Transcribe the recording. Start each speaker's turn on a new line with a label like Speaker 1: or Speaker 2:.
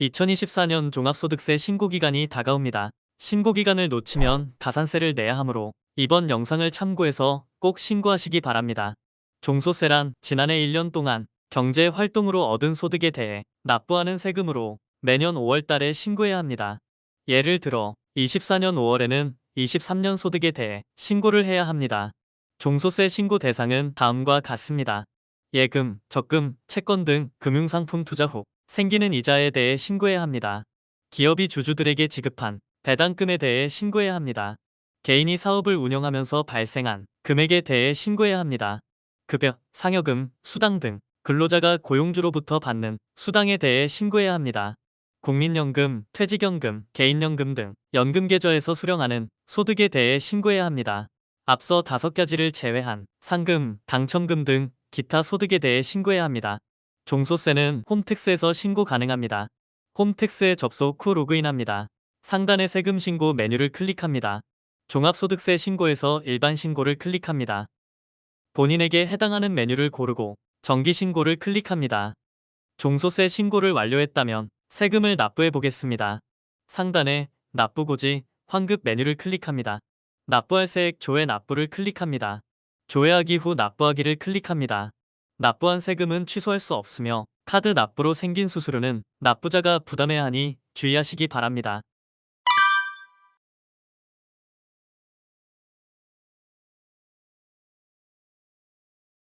Speaker 1: 2024년 종합소득세 신고기간이 다가옵니다. 신고기간을 놓치면 가산세를 내야 하므로 이번 영상을 참고해서 꼭 신고하시기 바랍니다. 종소세란 지난해 1년 동안 경제 활동으로 얻은 소득에 대해 납부하는 세금으로 매년 5월 달에 신고해야 합니다. 예를 들어 24년 5월에는 23년 소득에 대해 신고를 해야 합니다. 종소세 신고 대상은 다음과 같습니다. 예금, 적금, 채권 등 금융상품 투자 후 생기는 이자에 대해 신고해야 합니다. 기업이 주주들에게 지급한 배당금에 대해 신고해야 합니다. 개인이 사업을 운영하면서 발생한 금액에 대해 신고해야 합니다. 급여, 상여금, 수당 등 근로자가 고용주로부터 받는 수당에 대해 신고해야 합니다. 국민연금, 퇴직연금, 개인연금 등 연금 계좌에서 수령하는 소득에 대해 신고해야 합니다. 앞서 다섯 가지를 제외한 상금, 당첨금 등 기타 소득에 대해 신고해야 합니다. 종소세는 홈택스에서 신고 가능합니다. 홈택스에 접속 후 로그인합니다. 상단의 세금 신고 메뉴를 클릭합니다. 종합소득세 신고에서 일반 신고를 클릭합니다. 본인에게 해당하는 메뉴를 고르고 정기 신고를 클릭합니다. 종소세 신고를 완료했다면 세금을 납부해 보겠습니다. 상단에 납부고지, 환급 메뉴를 클릭합니다. 납부할 세액 조회 납부를 클릭합니다. 조회하기 후 납부하기를 클릭합니다. 납부한 세금은 취소할 수 없으며 카드 납부로 생긴 수수료는 납부자가 부담해야 하니 주의하시기 바랍니다.